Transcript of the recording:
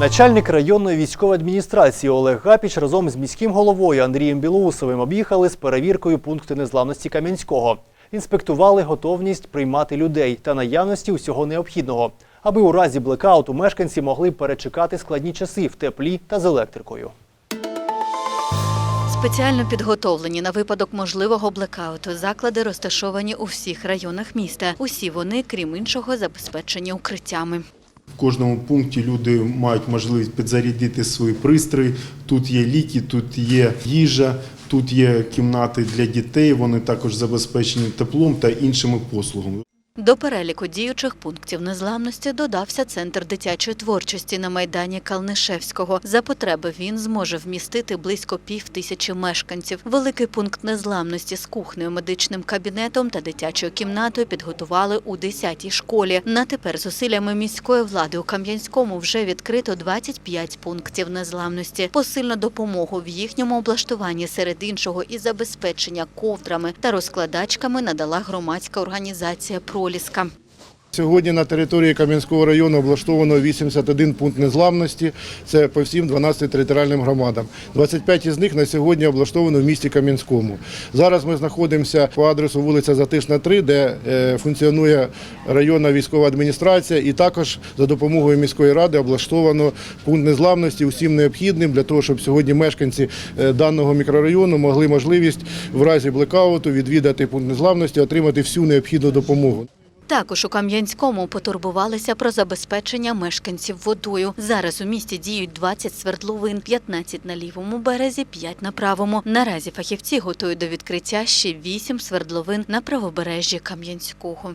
Начальник районної військової адміністрації Олег Гапіч разом з міським головою Андрієм Білоусовим об'їхали з перевіркою пункти незламності Кам'янського. Інспектували готовність приймати людей та наявності усього необхідного, аби у разі блекауту мешканці могли перечекати складні часи в теплі та з електрикою. Спеціально підготовлені на випадок можливого блекауту заклади розташовані у всіх районах міста. Усі вони, крім іншого, забезпечені укриттями. Кожному пункті люди мають можливість підзарядити свої пристрої. Тут є ліки, тут є їжа, тут є кімнати для дітей. Вони також забезпечені теплом та іншими послугами. До переліку діючих пунктів незламності додався центр дитячої творчості на майдані Калнишевського. За потреби він зможе вмістити близько пів тисячі мешканців. Великий пункт незламності з кухнею, медичним кабінетом та дитячою кімнатою підготували у 10-й школі. На тепер зусиллями міської влади у Кам'янському вже відкрито 25 пунктів незламності. Посильну допомогу в їхньому облаштуванні серед іншого і забезпечення ковдрами та розкладачками надала громадська організація Проліска. Сьогодні на території Кам'янського району облаштовано 81 пункт незламності. Це по всім 12 територіальним громадам. 25 із них на сьогодні облаштовано в місті Кам'янському. Зараз ми знаходимося по адресу вулиця Затишна, 3, де е, функціонує районна військова адміністрація, і також за допомогою міської ради облаштовано пункт незламності усім необхідним для того, щоб сьогодні мешканці е, даного мікрорайону могли можливість в разі блекауту відвідати пункт незламності, отримати всю необхідну допомогу. Також у Кам'янському потурбувалися про забезпечення мешканців водою. Зараз у місті діють 20 свердловин, 15 на лівому березі, 5 на правому. Наразі фахівці готують до відкриття ще 8 свердловин на правобережжі Кам'янського.